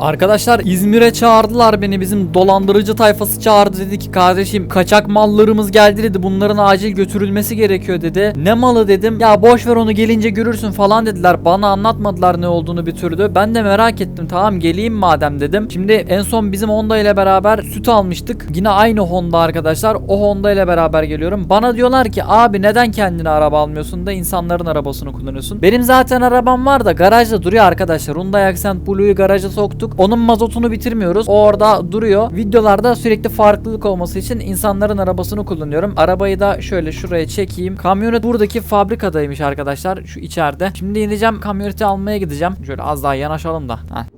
Arkadaşlar İzmir'e çağırdılar beni bizim dolandırıcı tayfası çağırdı dedi ki kardeşim kaçak mallarımız geldi dedi bunların acil götürülmesi gerekiyor dedi. Ne malı dedim ya boş ver onu gelince görürsün falan dediler bana anlatmadılar ne olduğunu bir türlü. Ben de merak ettim tamam geleyim madem dedim. Şimdi en son bizim Honda ile beraber süt almıştık. Yine aynı Honda arkadaşlar o Honda ile beraber geliyorum. Bana diyorlar ki abi neden kendine araba almıyorsun da insanların arabasını kullanıyorsun. Benim zaten arabam var da garajda duruyor arkadaşlar. Hyundai Accent Blue'yu garaja soktuk. Onun mazotunu bitirmiyoruz. O orada duruyor. Videolarda sürekli farklılık olması için insanların arabasını kullanıyorum. Arabayı da şöyle şuraya çekeyim. Kamyonet buradaki fabrikadaymış arkadaşlar. Şu içeride. Şimdi ineceğim kamyoneti almaya gideceğim. Şöyle az daha yanaşalım da. Heh.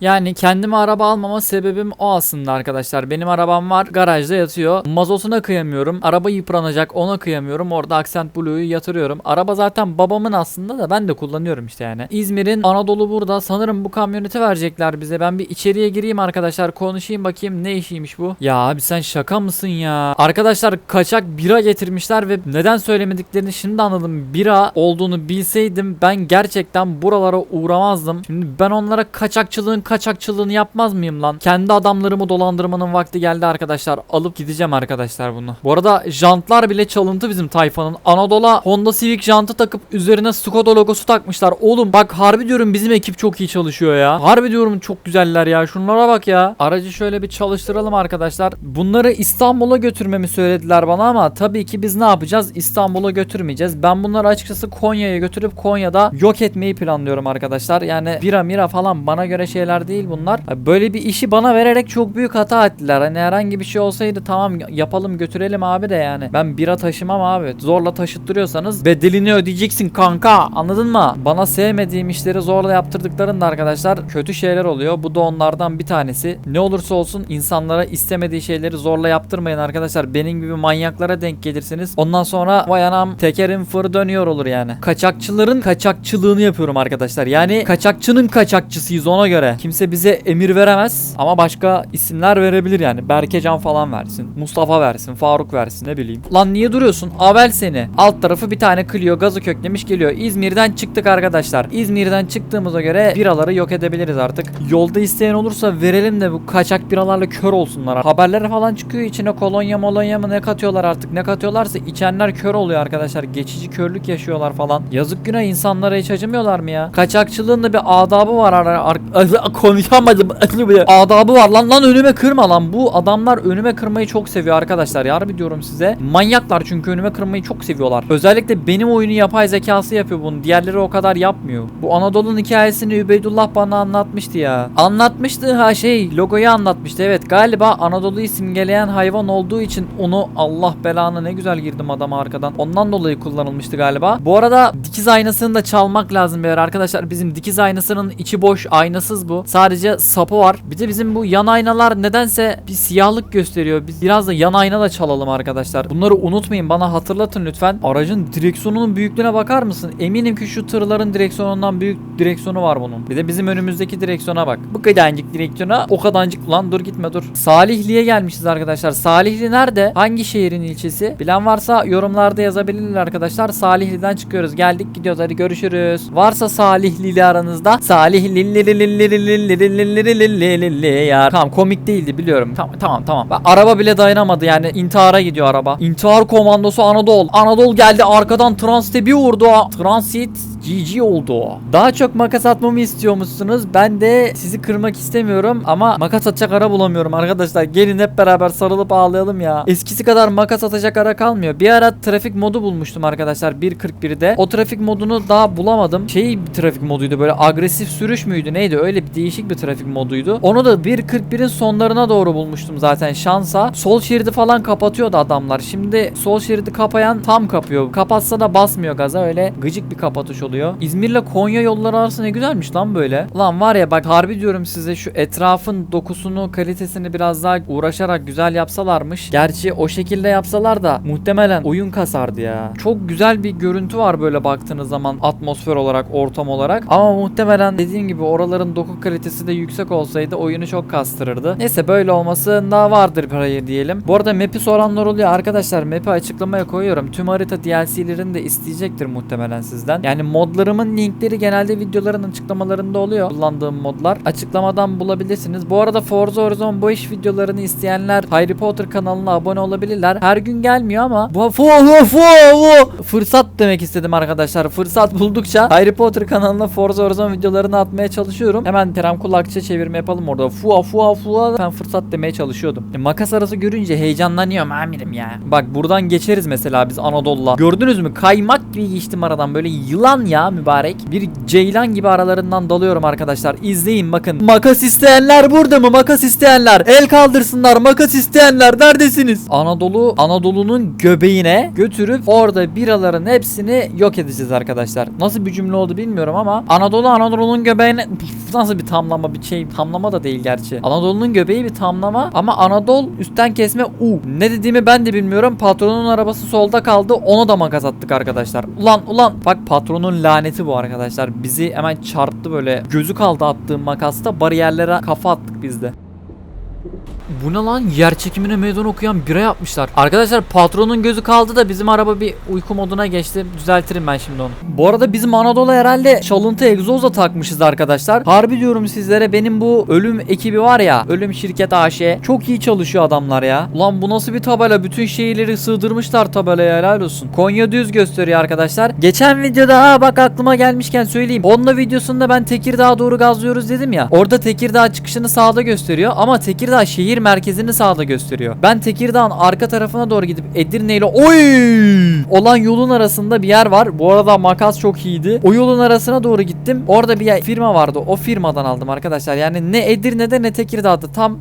Yani kendime araba almama sebebim o aslında arkadaşlar. Benim arabam var garajda yatıyor. Mazotuna kıyamıyorum. Araba yıpranacak ona kıyamıyorum. Orada Accent Blue'yu yatırıyorum. Araba zaten babamın aslında da ben de kullanıyorum işte yani. İzmir'in Anadolu burada. Sanırım bu kamyoneti verecekler bize. Ben bir içeriye gireyim arkadaşlar. Konuşayım bakayım ne işiymiş bu. Ya abi sen şaka mısın ya? Arkadaşlar kaçak bira getirmişler ve neden söylemediklerini şimdi anladım. Bira olduğunu bilseydim ben gerçekten buralara uğramazdım. Şimdi ben onlara kaçakçılığın kaçakçılığını yapmaz mıyım lan? Kendi adamlarımı dolandırmanın vakti geldi arkadaşlar. Alıp gideceğim arkadaşlar bunu. Bu arada jantlar bile çalıntı bizim tayfanın. Anadolu'a Honda Civic jantı takıp üzerine Skoda logosu takmışlar. Oğlum bak harbi diyorum bizim ekip çok iyi çalışıyor ya. Harbi diyorum çok güzeller ya. Şunlara bak ya. Aracı şöyle bir çalıştıralım arkadaşlar. Bunları İstanbul'a götürmemi söylediler bana ama tabii ki biz ne yapacağız? İstanbul'a götürmeyeceğiz. Ben bunları açıkçası Konya'ya götürüp Konya'da yok etmeyi planlıyorum arkadaşlar. Yani bira mira falan bana göre şeyler değil bunlar. Böyle bir işi bana vererek çok büyük hata ettiler. Hani herhangi bir şey olsaydı tamam yapalım götürelim abi de yani. Ben bira taşımam abi. Zorla taşıttırıyorsanız bedelini ödeyeceksin kanka. Anladın mı? Bana sevmediğim işleri zorla yaptırdıklarında arkadaşlar kötü şeyler oluyor. Bu da onlardan bir tanesi. Ne olursa olsun insanlara istemediği şeyleri zorla yaptırmayın arkadaşlar. Benim gibi manyaklara denk gelirsiniz. Ondan sonra vay anam tekerim fır dönüyor olur yani. Kaçakçıların kaçakçılığını yapıyorum arkadaşlar. Yani kaçakçının kaçakçısıyız ona göre. Kimse bize emir veremez ama başka isimler verebilir yani. Berkecan falan versin. Mustafa versin. Faruk versin ne bileyim. Lan niye duruyorsun? Avel seni. Alt tarafı bir tane Clio gazı köklemiş geliyor. İzmir'den çıktık arkadaşlar. İzmir'den çıktığımıza göre biraları yok edebiliriz artık. Yolda isteyen olursa verelim de bu kaçak biralarla kör olsunlar. Haberlere falan çıkıyor içine kolonya molonya mı ne katıyorlar artık. Ne katıyorlarsa içenler kör oluyor arkadaşlar. Geçici körlük yaşıyorlar falan. Yazık günah insanlara hiç acımıyorlar mı ya? Kaçakçılığın da bir adabı var. Ar- ar- konuşamadım. adabı var lan lan önüme kırma lan. Bu adamlar önüme kırmayı çok seviyor arkadaşlar. Yarbi diyorum size. Manyaklar çünkü önüme kırmayı çok seviyorlar. Özellikle benim oyunu yapay zekası yapıyor bunu. Diğerleri o kadar yapmıyor. Bu Anadolu'nun hikayesini Übeydullah bana anlatmıştı ya. Anlatmıştı ha şey logoyu anlatmıştı. Evet galiba Anadolu'yu simgeleyen hayvan olduğu için onu Allah belanı ne güzel girdim adama arkadan. Ondan dolayı kullanılmıştı galiba. Bu arada dikiz aynasını da çalmak lazım beyler arkadaşlar. Bizim dikiz aynasının içi boş aynasız bu. Sadece sapı var. Bir de bizim bu yan aynalar nedense bir siyahlık gösteriyor. Biz biraz da yan ayna da çalalım arkadaşlar. Bunları unutmayın bana hatırlatın lütfen. Aracın direksiyonunun büyüklüğüne bakar mısın? Eminim ki şu tırların direksiyonundan büyük direksiyonu var bunun. Bir de bizim önümüzdeki direksiyona bak. Bu kadarcık direksiyona o kadarcık lan dur gitme dur. Salihli'ye gelmişiz arkadaşlar. Salihli nerede? Hangi şehrin ilçesi? Bilen varsa yorumlarda yazabilirler arkadaşlar. Salihli'den çıkıyoruz. Geldik gidiyoruz hadi görüşürüz. Varsa Salihli'li aranızda. Salihli'li ya. Tamam komik değildi biliyorum. Tamam tamam tamam. Araba bile dayanamadı yani. intihara gidiyor araba. İntihar komandosu Anadolu. Anadolu geldi arkadan Transit'e bir vurdu. Transit GG oldu. Daha çok makas atmamı istiyormuşsunuz. Ben de sizi kırmak istemiyorum ama makas atacak ara bulamıyorum arkadaşlar. Gelin hep beraber sarılıp ağlayalım ya. Eskisi kadar makas atacak ara kalmıyor. Bir ara trafik modu bulmuştum arkadaşlar 1.41'de. O trafik modunu daha bulamadım. Şey bir trafik moduydu böyle agresif sürüş müydü neydi? Öyle bir değişik bir trafik moduydu. Onu da 1.41'in sonlarına doğru bulmuştum zaten şansa. Sol şeridi falan kapatıyordu adamlar. Şimdi sol şeridi kapayan tam kapıyor. Kapatsa da basmıyor gaza öyle gıcık bir kapatış oluyor. İzmir'le Konya yolları arası ne güzelmiş lan böyle. Lan var ya bak harbi diyorum size şu etrafın dokusunu kalitesini biraz daha uğraşarak güzel yapsalarmış. Gerçi o şekilde yapsalar da muhtemelen oyun kasardı ya. Çok güzel bir görüntü var böyle baktığınız zaman atmosfer olarak ortam olarak. Ama muhtemelen dediğim gibi oraların doku kalitesi de yüksek olsaydı oyunu çok kastırırdı. Neyse böyle olmasında vardır bir hayır diyelim. Bu arada map'i soranlar oluyor arkadaşlar map'i açıklamaya koyuyorum. Tüm harita DLC'lerini de isteyecektir muhtemelen sizden. Yani mod Modlarımın linkleri genelde videoların açıklamalarında oluyor. Kullandığım modlar. Açıklamadan bulabilirsiniz. Bu arada Forza Horizon bu iş videolarını isteyenler Harry Potter kanalına abone olabilirler. Her gün gelmiyor ama bu fırsat demek istedim arkadaşlar. Fırsat buldukça Harry Potter kanalına Forza Horizon videolarını atmaya çalışıyorum. Hemen Kerem Kulakçı çevirme yapalım orada. Fua fua fua ben fırsat demeye çalışıyordum. E, makas arası görünce heyecanlanıyorum amirim ya. Bak buradan geçeriz mesela biz Anadolu'la. Gördünüz mü? Kaymak gibi geçtim aradan. Böyle yılan ya mübarek. Bir ceylan gibi aralarından dalıyorum arkadaşlar. İzleyin bakın. Makas isteyenler burada mı? Makas isteyenler. El kaldırsınlar. Makas isteyenler. Neredesiniz? Anadolu Anadolu'nun göbeğine götürüp orada biraların hepsini yok edeceğiz arkadaşlar. Nasıl bir cümle oldu bilmiyorum ama Anadolu Anadolu'nun göbeğine nasıl bir tamlama bir şey tamlama da değil gerçi. Anadolu'nun göbeği bir tamlama ama Anadolu üstten kesme U. Ne dediğimi ben de bilmiyorum. Patronun arabası solda kaldı. Ona da makas attık arkadaşlar. Ulan ulan bak patronun laneti bu arkadaşlar. Bizi hemen çarptı böyle. Gözü kaldı attığım makasta bariyerlere kafa attık biz de. Bu ne lan? Yer çekimine meydan okuyan bira yapmışlar. Arkadaşlar patronun gözü kaldı da bizim araba bir uyku moduna geçti. Düzeltirim ben şimdi onu. Bu arada bizim Anadolu herhalde çalıntı egzoz da takmışız arkadaşlar. Harbi diyorum sizlere benim bu ölüm ekibi var ya. Ölüm şirket AŞ. Çok iyi çalışıyor adamlar ya. Ulan bu nasıl bir tabela? Bütün şehirleri sığdırmışlar tabelaya helal olsun. Konya düz gösteriyor arkadaşlar. Geçen videoda ha bak aklıma gelmişken söyleyeyim. Onunla videosunda ben Tekirdağ'a doğru gazlıyoruz dedim ya. Orada Tekirdağ çıkışını sağda gösteriyor ama Tekirdağ şehir merkezini sağda gösteriyor. Ben Tekirdağ'ın arka tarafına doğru gidip Edirne ile oy olan yolun arasında bir yer var. Bu arada makas çok iyiydi. O yolun arasına doğru gittim. Orada bir firma vardı. O firmadan aldım arkadaşlar. Yani ne Edirne'de ne Tekirdağ'da tam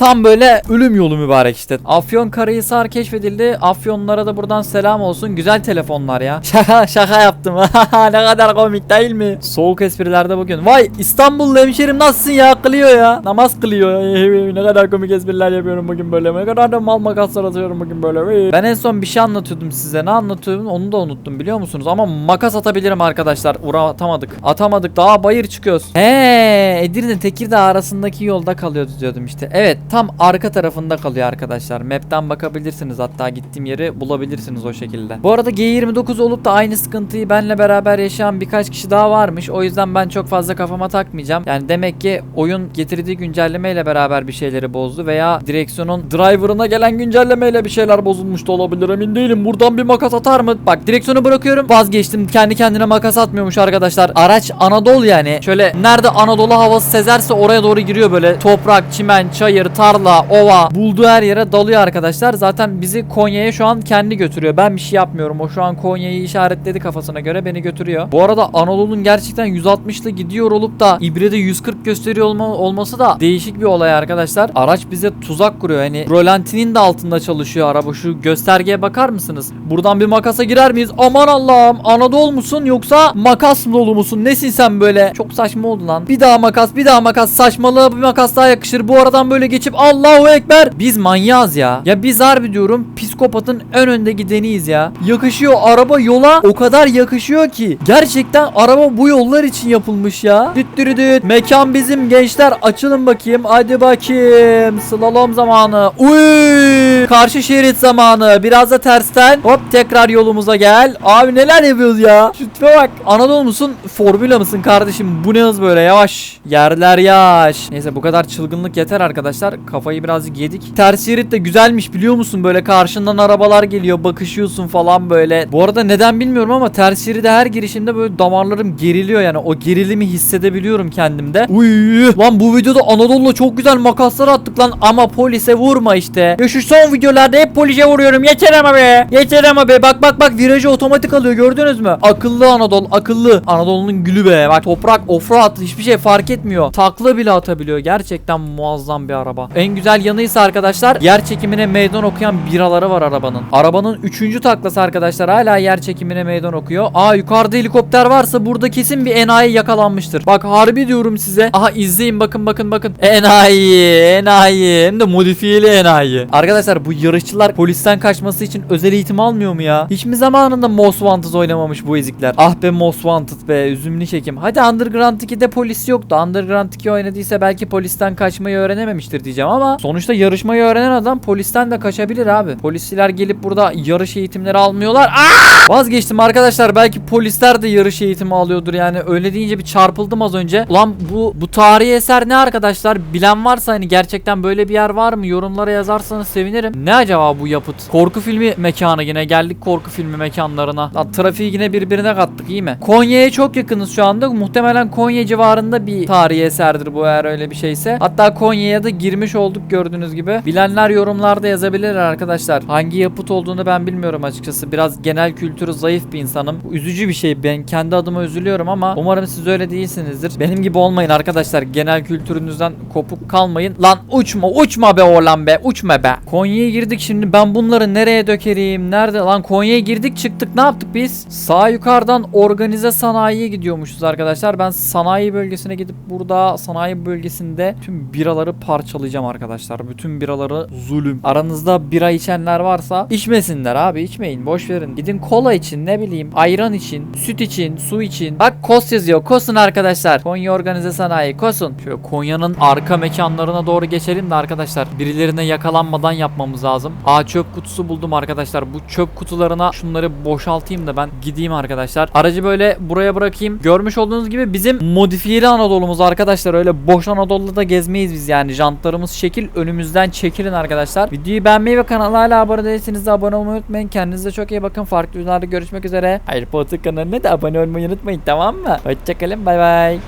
Tam böyle ölüm yolu mübarek işte. Afyon Karahisar keşfedildi. Afyonlara da buradan selam olsun. Güzel telefonlar ya. Şaka şaka yaptım. ne kadar komik değil mi? Soğuk esprilerde bugün. Vay İstanbullu hemşerim nasılsın ya? Kılıyor ya. Namaz kılıyor. ne kadar komik espriler yapıyorum bugün böyle. Ne kadar da mal makaslar atıyorum bugün böyle. Ben en son bir şey anlatıyordum size. Ne anlatıyordum onu da unuttum biliyor musunuz? Ama makas atabilirim arkadaşlar. Ura atamadık. Atamadık. Daha bayır çıkıyoruz. He, Edirne Tekirdağ arasındaki yolda kalıyordu diyordum işte. Evet tam arka tarafında kalıyor arkadaşlar. Map'ten bakabilirsiniz hatta gittiğim yeri bulabilirsiniz o şekilde. Bu arada G29 olup da aynı sıkıntıyı benle beraber yaşayan birkaç kişi daha varmış. O yüzden ben çok fazla kafama takmayacağım. Yani demek ki oyun getirdiği güncellemeyle beraber bir şeyleri bozdu veya direksiyonun driver'ına gelen güncellemeyle bir şeyler bozulmuş da olabilir emin değilim. Buradan bir makas atar mı? Bak direksiyonu bırakıyorum. Vazgeçtim. Kendi kendine makas atmıyormuş arkadaşlar. Araç Anadolu yani. Şöyle nerede Anadolu havası sezerse oraya doğru giriyor böyle. Toprak, çimen, çayır, tarla, ova bulduğu her yere dalıyor arkadaşlar. Zaten bizi Konya'ya şu an kendi götürüyor. Ben bir şey yapmıyorum. O şu an Konya'yı işaretledi kafasına göre beni götürüyor. Bu arada Anadolu'nun gerçekten 160'la gidiyor olup da İbre'de 140 gösteriyor olma, olması da değişik bir olay arkadaşlar. Araç bize tuzak kuruyor. Hani rolantinin de altında çalışıyor araba. Şu göstergeye bakar mısınız? Buradan bir makasa girer miyiz? Aman Allah'ım Anadolu musun yoksa makas dolu musun? Nesin sen böyle? Çok saçma oldu lan. Bir daha makas bir daha makas saçmalığa bir makas daha yakışır. Bu aradan böyle geçip Allahu Ekber. Biz manyağız ya. Ya biz harbi diyorum psikopatın en önde gideniyiz ya. Yakışıyor araba yola o kadar yakışıyor ki. Gerçekten araba bu yollar için yapılmış ya. Düt dürü düt. Mekan bizim gençler açılın bakayım. Hadi bakayım. Slalom zamanı. Uy! Karşı şerit zamanı. Biraz da tersten. Hop tekrar yolumuza gel. Abi neler yapıyoruz ya? Şu tipe bak. Anadolu musun? Formula mısın kardeşim? Bu ne hız böyle? Yavaş. Yerler yaş. Neyse bu kadar çılgınlık yeter arkadaşlar. Kafayı birazcık yedik. Ters şerit de güzelmiş biliyor musun? Böyle karşından arabalar geliyor. Bakışıyorsun falan böyle. Bu arada neden bilmiyorum ama ters şeride her girişimde böyle damarlarım geriliyor yani. O gerilimi hissedebiliyorum kendimde. Uy! Lan bu videoda Anadolu'la çok güzel makaslar attık lan. Ama polise vurma işte. Ya şu son videolarda hep polise vuruyorum. Yeter ama be. Yeter ama be. Bak bak bak virajı otomatik alıyor gördünüz mü? Akıllı Anadolu akıllı. Anadolu'nun gülü be. Bak toprak offroad hiçbir şey fark etmiyor. Takla bile atabiliyor. Gerçekten muazzam bir araba. En güzel yanı ise arkadaşlar yer çekimine meydan okuyan biraları var arabanın. Arabanın 3. taklası arkadaşlar hala yer çekimine meydan okuyor. Aa yukarıda helikopter varsa burada kesin bir enayi yakalanmıştır. Bak harbi diyorum size. Aha izleyin bakın bakın bakın. Enayi enayi hem de modifiyeli enayi. Arkadaşlar bu yarışçılar polisten kaçması için özel eğitim almıyor mu ya? Hiç mi zamanında Most Wanted oynamamış bu ezikler? Ah be Most Wanted be üzümlü çekim. Hadi Underground 2'de polis yoktu. Underground 2 oynadıysa belki polisten kaçmayı öğrenememiştir diyeceğim ama sonuçta yarışmayı öğrenen adam polisten de kaçabilir abi. Polisler gelip burada yarış eğitimleri almıyorlar. Aa! Vazgeçtim arkadaşlar. Belki polisler de yarış eğitimi alıyordur yani. Öyle deyince bir çarpıldım az önce. Ulan bu bu tarihi eser ne arkadaşlar? Bilen varsa hani gerçekten böyle bir yer var mı? Yorumlara yazarsanız sevinirim. Ne acaba bu yapıt? Korku filmi mekanı yine geldik korku filmi mekanlarına. Lan trafiği yine birbirine kattık iyi mi? Konya'ya çok yakınız şu anda. Muhtemelen Konya civarında bir tarihi eserdir bu eğer öyle bir şeyse. Hatta Konya'ya da girmiş olduk gördüğünüz gibi. Bilenler yorumlarda yazabilir arkadaşlar. Hangi yapıt olduğunu ben bilmiyorum açıkçası. Biraz genel kültürü zayıf bir insanım. Üzücü bir şey. Ben kendi adıma üzülüyorum ama umarım siz öyle değilsinizdir. Benim gibi olmayın arkadaşlar. Genel kültürünüzden kopuk kalmayın. Lan uçma uçma be oğlan be uçma be. Konya'ya girdik şimdi ben bunları nereye dökerim? Nerede? Lan Konya'ya girdik çıktık ne yaptık biz? Sağ yukarıdan organize sanayiye gidiyormuşuz arkadaşlar. Ben sanayi bölgesine gidip burada sanayi bölgesinde tüm biraları parçalayacağım arkadaşlar. Bütün biraları zulüm. Aranızda bira içenler varsa içmesinler abi içmeyin boş verin. Gidin kola için ne bileyim ayran için, süt için, su için. Bak kos yazıyor. Kosun arkadaşlar. Konya Organize Sanayi kosun. Şöyle Konya'nın arka mekanlarına doğru geçelim de arkadaşlar. Birilerine yakalanmadan yapmamız lazım. Aa çöp kutusu buldum arkadaşlar. Bu çöp kutularına şunları boşaltayım da ben gideyim arkadaşlar. Aracı böyle buraya bırakayım. Görmüş olduğunuz gibi bizim modifiyeli Anadolu'muz arkadaşlar. Öyle boş Anadolu'da gezmeyiz biz yani. Jantlarımız şekil önümüzden çekilin arkadaşlar. Videoyu beğenmeyi ve kanala hala abone değilseniz de abone olmayı unutmayın. Kendinize çok iyi bakın. Farklı videolarda görüşmek üzere. Hayır Potter kanalına da abone olmayı unutmayın tamam mı? Hoşçakalın bay bay.